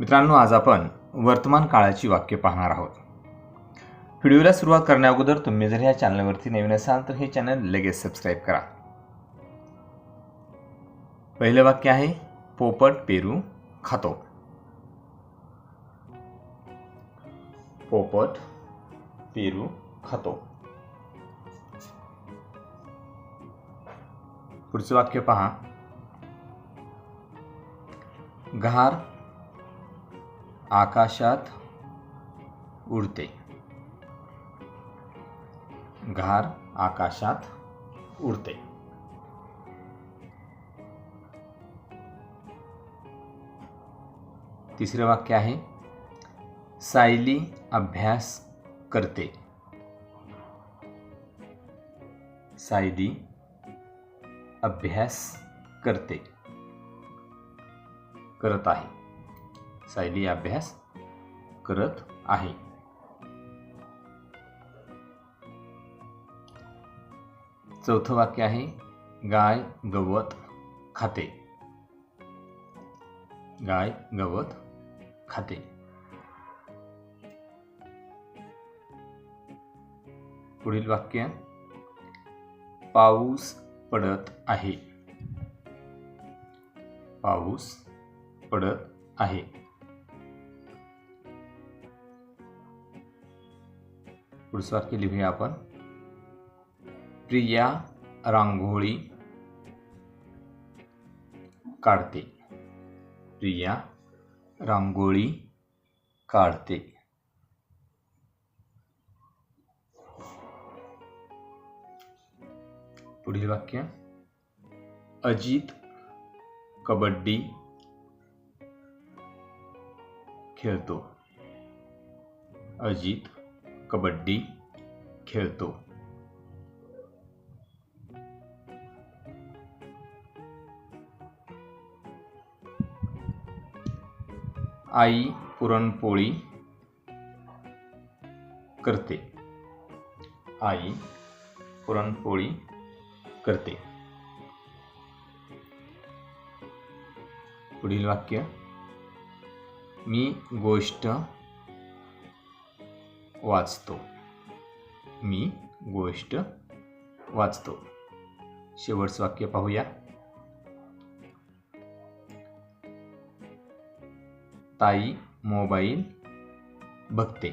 मित्रांनो आज आपण वर्तमान काळाची वाक्य पाहणार आहोत. व्हिडिओला सुरुवात करण्याअगोदर तुम्ही जर ह्या चॅनलवरती नवीन असाल तर हे चॅनल लगेच सबस्क्राईब करा. पहिलं वाक्य आहे पोपट पेरू खातो. पोपट पेरू खातो. पुढचं वाक्य पहा. घार आकाशात उडते। घार आकाशात उडते। तिसरे वाक्य आहे सायली अभ्यास करते। सायली अभ्यास करते। करत आहे सायली अभ्यास करत आहे. चौथं वाक्य आहे गाय गवत खाते. गाय गवत खाते. पुढील वाक्य पाऊस पडत आहे. पाऊस पडत आहे. पुढचं वाक्य लिहूया आपण प्रिया रांगोळी काढते प्रिया रांगोळी काढते वाक्य। अजित कबड्डी खेळतो अजित कबड्डी खेळतो आई पुरणपोळी करते। आई पुरणपोळी करते। पुढील वाक्य मी गोष्ट वाचतो. मी गोष्ट वाचतो. शेवटचं वाक्य पाहूया. ताई मोबाईल बघते.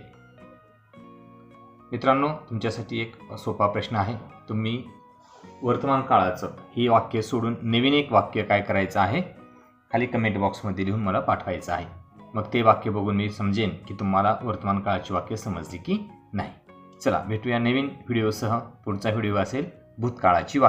मित्रांनो तुमच्यासाठी एक सोपा प्रश्न आहे. तुम्ही वर्तमान काळाचं हे वाक्य सोडून नवीन एक वाक्य काय करायचं आहे? खाली कमेंट बॉक्समध्ये लिहून मला पाठवायचं आहे. मग ते वाक्य बघून मी समजेन की तुम्हाला वर्तमान काळाची वाक्य समजली की नाही. चला भेटूया नवीन व्हिडिओसह. पुढचा व्हिडिओ असेल भूतकाळाची वाक्य.